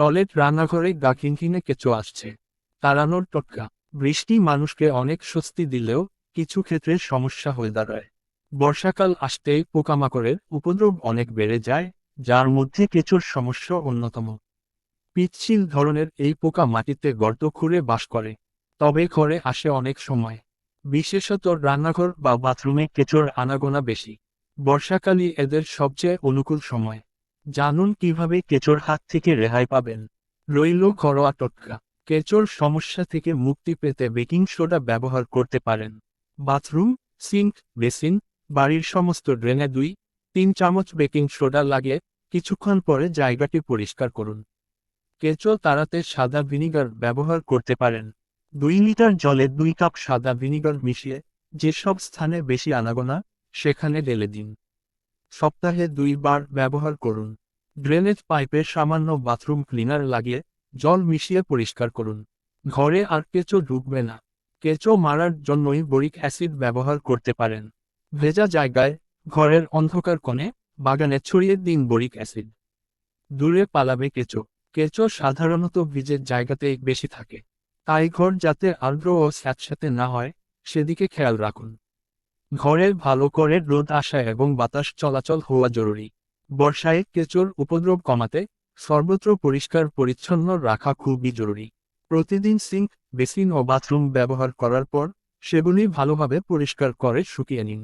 Toilet রান্নাঘরে গা খিনখিনে কেঁচো আসছে। তাড়ানোর টটকা। বৃষ্টি মানুষকে অনেক স্বস্তি দিলেও কিছু ক্ষেত্রে সমস্যা হয়ে দাঁড়ায়। বর্ষাকাল আসতেই পোকামাকড়ের উপদ্রব অনেক বেড়ে যায়, যার মধ্যে কেঁচোর সমস্যা অন্যতম। পিচ্ছিল ধরনের এই পোকা মাটিতে গর্ত খুঁড়ে বাস করে, তবে ঘরে আসে অনেক সময়। বিশেষত রান্নাঘর বা বাথরুমে কেঁচোর আনাগোনা বেশি। বর্ষাকালই এদের সবচেয়ে অনুকূল সময়। জানুন কীভাবে কেঁচোর হাত থেকে রেহাই পাবেন। রইল ঘরোয়া টোটকা। কেঁচোর সমস্যা থেকে মুক্তি পেতে বেকিং সোডা ব্যবহার করতে পারেন। বাথরুম, সিঙ্ক, বেসিন, বাড়ির সমস্ত ড্রেনে দুই, তিন চামচ বেকিং সোডা লাগে কিছুক্ষণ পরে জায়গাটি পরিষ্কার করুন। কেঁচো তাড়াতে সাদা ভিনিগার ব্যবহার করতে পারেন। দুই লিটার জলে দুই কাপ সাদা ভিনিগার মিশিয়ে যেসব স্থানে বেশি আনাগোনা, সেখানে ঢেলে দিন। সপ্তাহে দুইবার ব্যবহার করুন। ড্রেনেজ পাইপে সামান্য বাথরুম ক্লিনার লাগিয়ে জল মিশিয়ে পরিষ্কার করুন। ঘরে আর কেঁচো ঢুকবে না। কেঁচো মারার জন্যই বরিক অ্যাসিড ব্যবহার করতে পারেন। ভেজা জায়গায়, ঘরের অন্ধকার কোণে, বাগানে ছড়িয়ে দিন বরিক অ্যাসিড। দূরে পালাবে কেঁচো। কেঁচো সাধারণত ভিজের জায়গাতেই বেশি থাকে। তাই ঘর যাতে আর্দ্র ও স্যাঁতস্যাঁতে না হয়, সেদিকে খেয়াল রাখুন। ঘরে ভালো করে রোদ আসা এবং বাতাস চলাচল হওয়া জরুরি। বর্ষায় কেঁচোর উপদ্রব কমাতে সর্বত্র পরিষ্কার পরিচ্ছন্ন রাখা খুবই জরুরি। প্রতিদিন সিঙ্ক, বেসিন ও বাথরুম ব্যবহার করার পর সেগুলি ভালোভাবে পরিষ্কার করে শুকিয়ে নিন।